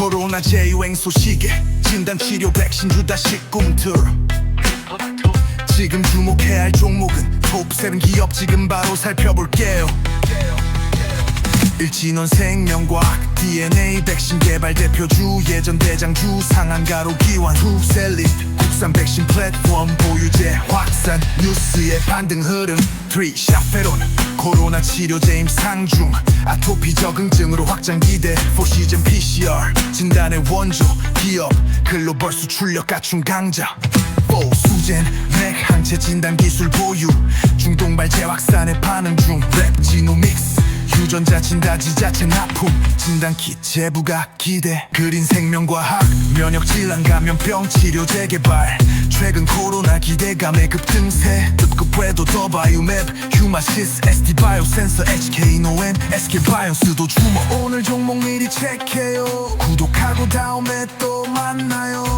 코로나 재유행 소식에 진단 치료 백신 주다시 꿈틀 지금 주목해야 할 종목은 톱7 기업 지금 바로 살펴볼게요. 일진원 생명과학 DNA 백신 개발 대표주 예전 대장주 상한가로 기환 후셀립 국산 백신 플랫폼 보유제 확산 뉴스의 반등 흐름. 3 샤페론 코로나 치료 제 임상중. 아토피 적응증으로 확장 기대 4 시즌 PCR 진단의 원조 기업 글로벌 수출력 갖춘 강자. 4 수젠 맥 항체 진단 기술 보유. 중동 발제 확산에 반응 중. 랩 지노믹스 유전자 진단 지자체 납품. 진단킷 제부가 기대. 그린 생명과학 면역 질환 감염병 치료 재개발. 최근 코로나 기대감의 급등세. 급급 궤도 더 바이오맵 휴마시스 SD 바이오 센서 HK 노엔 SK 바이오스도 주목. 오늘 종목 미리 체크해요. 구독하고 다음에 또 만나요